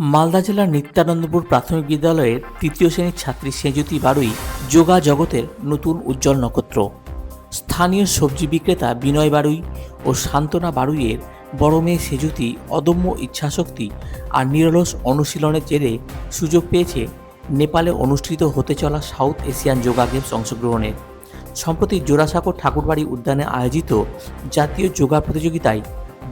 মালদা জেলার নিত্যানন্দপুর প্রাথমিক বিদ্যালয়ের তৃতীয় শ্রেণির ছাত্রী সেজুতি বারুই যোগা জগতের নতুন উজ্জ্বল নক্ষত্র। স্থানীয় সবজি বিক্রেতা বিনয় বারুই ও শান্তনা বারুইয়ের বড় মেয়ে সেজুতি অদম্য ইচ্ছাশক্তি আর নিরলস অনুশীলনের জেরে সুযোগ পেয়েছে নেপালে অনুষ্ঠিত হতে চলা সাউথ এশিয়ান যোগা গেমস অংশগ্রহণের। সম্প্রতি জোড়াসাঁকো ঠাকুরবাড়ি উদ্যানে আয়োজিত জাতীয় যোগা প্রতিযোগিতায়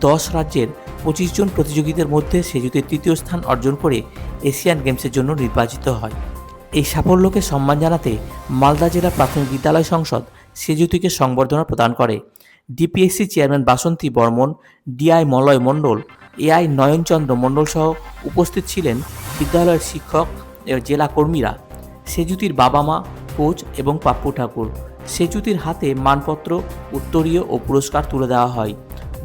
দশ রাজ্যের পঁচিশ জন প্রতিযোগীদের মধ্যে সেজুতে তৃতীয় স্থান অর্জন করে এশিয়ান গেমসের জন্য নির্বাচিত হয়। এই সাফল্যকে সম্মান জানাতে মালদা জেলা প্রাথমিক বিদ্যালয় সংসদ সেজুতিকে সংবর্ধনা প্রদান করে। DPSC chairman Basanti Barman, DI Malay Mondal, AI Nayanchandra Mondal সহ উপস্থিত ছিলেন বিদ্যালয়ের শিক্ষক জেলা কর্মীরা। সেজুতির বাবা মা, কোচ এবং পাপ্পু ঠাকুর। সেজুতির হাতে মানপত্র, উত্তরীয় ও পুরস্কার তুলে দেওয়া হয়।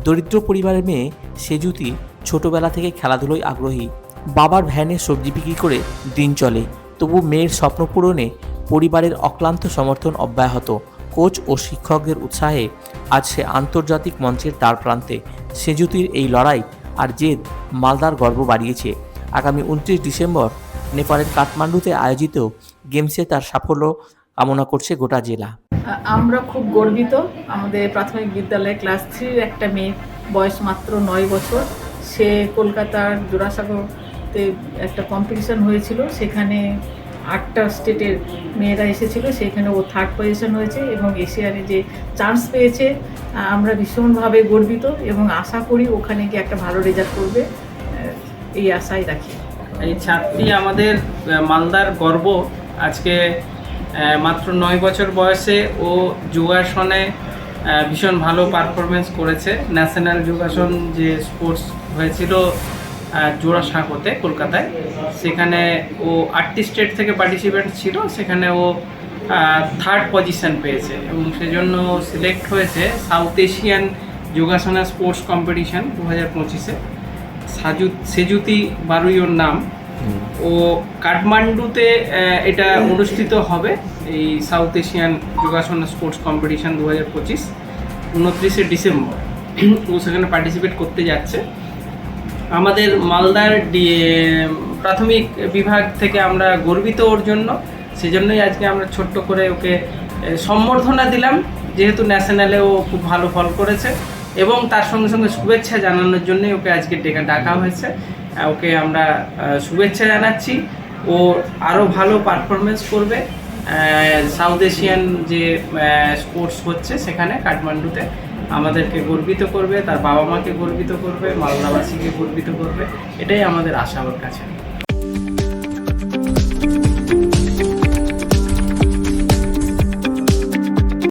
দরিদ্র পরিবারের মেয়ে সেজুতি ছোটবেলা থেকে খেলাধুলোয় আগ্রহী। বাবার ভ্যানে সবজি বিক্রি করে দিন চলে। তবু মেয়ের স্বপ্ন পূরণে পরিবারের অক্লান্ত সমর্থন অব্যাহত। কোচ ও শিক্ষকদের উৎসাহে আজ সে আন্তর্জাতিক মঞ্চের দ্বার প্রান্তে সেজুতির এই লড়াই আর জেদ মালদার গর্ব বাড়িয়েছে। আগামী উনত্রিশ ডিসেম্বর নেপালের কাঠমান্ডুতে আয়োজিত গেমসে তার সাফল্য কামনা করছে গোটা জেলা। আমরা খুব গর্বিত। আমাদের প্রাথমিক বিদ্যালয়ে ক্লাস থ্রির একটা মেয়ে বয়স মাত্র নয় বছর। সে কলকাতার জোড়াসাগরতে একটা কম্পিটিশন হয়েছিল। সেখানে আটটা স্টেটের মেয়েরা এসেছিল। সেখানে ও থার্ড পজিশন হয়েছে এবং এশিয়ানে যে চান্স পেয়েছে, আমরা ভীষণভাবে গর্বিত এবং আশা করি ওখানে গিয়ে একটা ভালো রেজাল্ট করবে এই আশাই রাখি। এই ছাত্রী আমাদের মালদার গর্ব। আজকে মাত্র নয় বছর বয়সে ও যোগাসনে ভীষণ ভালো পারফরমেন্স করেছে। ন্যাশনাল যোগাসন যে স্পোর্টস হয়েছিল আহ, জোড়াসাঁকোতে কলকাতায় সেখানে ও আটটি স্টেট থেকে পার্টিসিপেন্ট ছিল সেখানে ও থার্ড পজিশন পেয়েছে এবং সেজন্য সিলেক্ট হয়েছে South Asian yogasana sports competition দু হাজার পঁচিশে। সাজু সেজুতি বারুই ওর নাম। ও কাঠমান্ডুতে এটা অনুষ্ঠিত হবে এই South Asian yogasana sports competition দু হাজার পঁচিশ, উনত্রিশে ডিসেম্বর। ও সেখানে পার্টিসিপেট করতে যাচ্ছে। আমাদের মালদার প্রাথমিক বিভাগ থেকে আমরা গর্বিত ওর জন্য। সেজন্যই আজকে আমরা ছোট্ট করে ওকে সম্বর্ধনা দিলাম। যেহেতু ন্যাশনালে ও খুব ভালো ফল করেছে এবং তার সঙ্গে সঙ্গে শুভেচ্ছা জানানোর জন্যই ওকে আজকে ডেকে ডাকা হয়েছে। ওকে আমরা শুভেচ্ছা জানাচ্ছি। ও আরও ভালো পারফরমেন্স করবে সাউথ এশিয়ান যে স্পোর্টস হচ্ছে সেখানে কাঠমান্ডুতে। আমাদেরকে গর্বিত করবে, তার বাবা মাকে গর্বিত করবে, মালদাবাসীকে গর্বিত করবে। এটাই আমাদের আশা ওর কাছে।